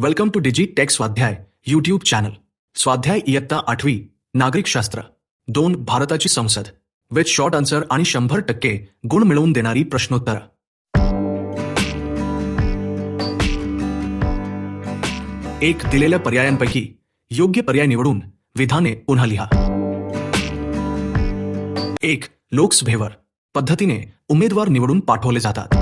Welcome to digi tech Swadhyay YouTube channel Swadhyay इयत्ता आठवी नागरिकशास्त्र दोन भारताची संसद. विथ शॉर्ट आन्सर आणि शंभर टक्के गुण मिळवून देणारी प्रश्नोत्तर. एक दिलेल्या पर्यायांपैकी योग्य पर्याय निवडून विधाने पुन्हा लिहा. एक लोकसभेवर पद्धतीने उमेदवार निवडून पाठवले जातात.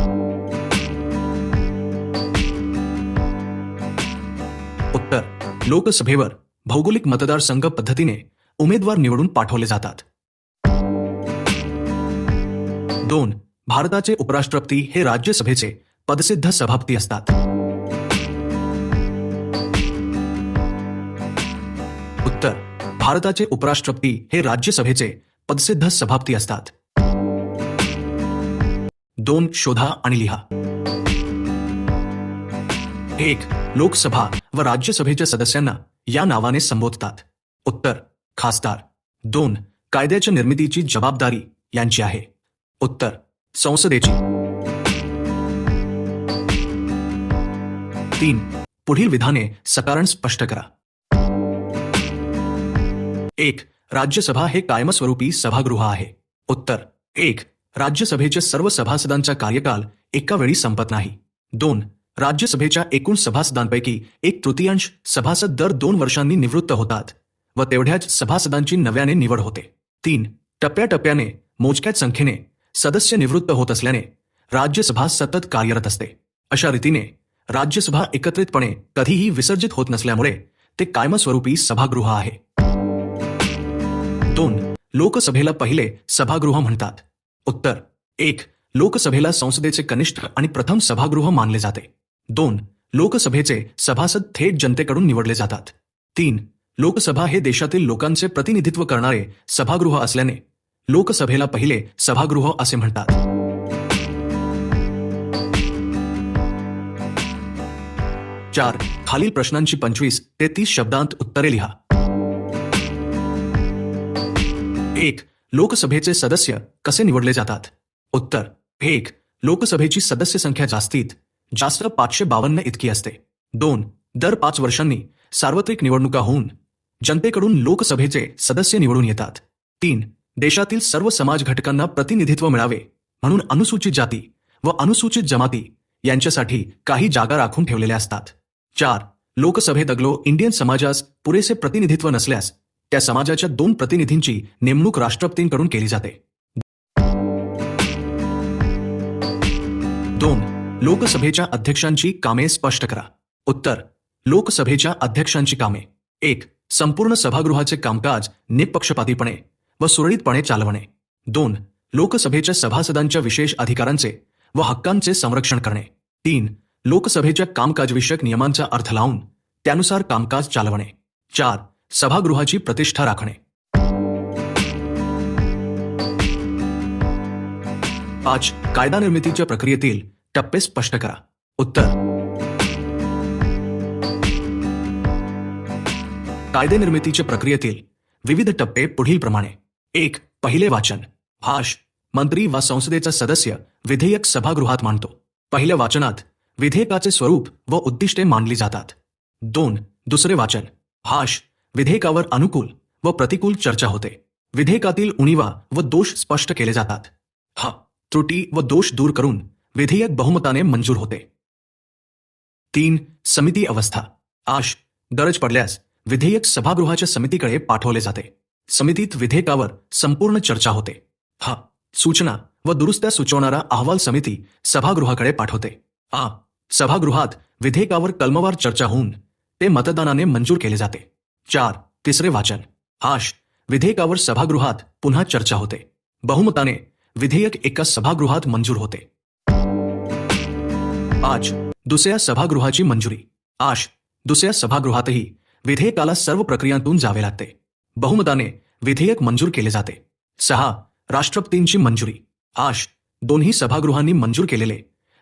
लोकसभेवर भौगोलिक मतदारसंघ पद्धतीने उमेदवार निवडून पाठवले जातात. दोन भारताचे उपराष्ट्रपती हे राज्यसभेचे पदसिद्ध सभापती असतात. उत्तर भारताचे उपराष्ट्रपती हे राज्यसभेचे पदसिद्ध सभापती असतात. दोन शोधा आणि लिहा. एक लोकसभा व राज्यसभेच्या सदस्यांना या नावाने संबोधतात. उत्तर खासदार. दोन कायद्याच्या निर्मितीची जबाबदारी यांची आहे. उत्तर संसदेची. तीन पुढील विधाने सकारण स्पष्ट करा. एक राज्यसभा हे कायमस्वरूपी सभागृह आहे. उत्तर एक राज्यसभेच्या सर्व सभासदांचा कार्यकाल एका वेळी संपत नाही. दोन राज्यसभेच्या एकूण सभासदांपैकी एक तृतीयांश सभासद दर दोन वर्षांनी निवृत्त होतात व तेवढ्याच सभासदांची नव्याने निवड होते. तीन टप्प्याटप्प्याने मोजक्याच संख्येने सदस्य निवृत्त होत असल्याने राज्यसभा सतत कार्यरत असते. अशा रीतीने राज्यसभा एकत्रितपणे कधीही विसर्जित होत नसल्यामुळे ते कायमस्वरूपी सभागृह आहे. दोन लोकसभेला पहिले सभागृह म्हणतात. उत्तर एक लोकसभेला संसदेचे कनिष्ठ आणि प्रथम सभागृह मानले जाते. दोन लोकसभेचे सभासद थेट जनतेकडून निवडले जातात. तीन लोकसभा हे देशातील लोकांचे प्रतिनिधित्व करणारे सभागृह असल्याने लोकसभेला पहिले सभागृह असे म्हणतात. चार खालील प्रश्नांची पंचवीस ते तीस शब्दांत उत्तरे लिहा. एक लोकसभेचे सदस्य कसे निवडले जातात? उत्तर एक लोकसभेची सदस्य संख्या जास्तीत जास्त पाचशे बावन्न इतकी असते. दोन दर पाच वर्षांनी सार्वत्रिक निवडणुका होऊन जनतेकडून लोकसभेचे सदस्य निवडून येतात. तीन देशातील सर्व समाज घटकांना प्रतिनिधित्व मिळावे म्हणून अनुसूचित जाती व अनुसूचित जमाती यांच्यासाठी काही जागा राखून ठेवलेल्या असतात. चार लोकसभेत अगलो इंडियन समाजास पुरेसे प्रतिनिधित्व नसल्यास त्या समाजाच्या दोन प्रतिनिधींची नेमणूक राष्ट्रपतींकडून केली जाते. दोन लोकसभेच्या अध्यक्षांची कामे स्पष्ट करा. उत्तर लोकसभेच्या अध्यक्षांची कामे. एक संपूर्ण सभागृहाचे कामकाज निपक्षपातीपणे व सुरळीतपणे चालवणे. दोन लोकसभेच्या सभासदांच्या विशेष अधिकारांचे व हक्कांचे संरक्षण करणे. तीन लोकसभेच्या कामकाजविषयक नियमांचा अर्थ लावून त्यानुसार कामकाज चालवणे. चार सभागृहाची प्रतिष्ठा राखणे. पाच कायदा निर्मितीच्या प्रक्रियेतील टप्पे स्पष्ट करा. उत्तर. कायदे निर्मितीच्या प्रक्रियेतील विविध टप्पे पुढील प्रमाणे. एक पहिले वाचन. भाष. मंत्री वा संसदेचा सदस्य विधेयक सभागृहात मांडतो. पहिल्या वाचनात विधेयकाचे स्वरूप व उद्दिष्टे मांडली जातात. दोन दुसरे वाचन. भाष. विधेयकावर अनुकूल व प्रतिकूल चर्चा होते. विधेयकातील उणीवा व दोष स्पष्ट केले जातात. हा. त्रुटी व दोष दूर करून विधेयक बहुमताने मंजूर होते. तीन समिती अवस्था. आश गरज पडल्यास विधेयक सभागृहाच्या समितीकडे पाठवले जाते. समितीत विधेयकावर संपूर्ण चर्चा होते. हा सूचना व दुरुस्त्या सुचवणारा अहवाल समिती सभागृहाकडे पाठवते. आ सभागृहात विधेयकावर कलमवार चर्चा होऊन ते मतदानाने मंजूर केले जाते. चार तिसरे वाचन. आश विधेयकावर सभागृहात पुन्हा चर्चा होते. बहुमताने विधेयक एका सभागृहात मंजूर होते. पाच दुसऱ्या सभागृहाची मंजुरी. आश दुसऱ्या सभागृहातही विधेयकाला सर्व प्रक्रियांतून जावे लागते. बहुमताने विधेयक मंजूर केले जाते. सहा राष्ट्रपतींची मंजुरी. आश दोन्ही सभागृहांनी मंजूर केलेले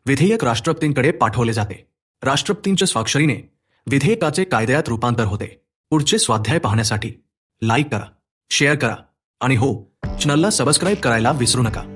विधेयक राष्ट्रपतींकडे पाठवले जाते. राष्ट्रपतींच्या स्वाक्षरीने विधेयकाचे कायद्यात रूपांतर होते. पुढचे स्वाध्याय पाहण्यासाठी लाईक करा शेअर करा आणि हो चॅनलला सबस्क्राईब करायला विसरू नका.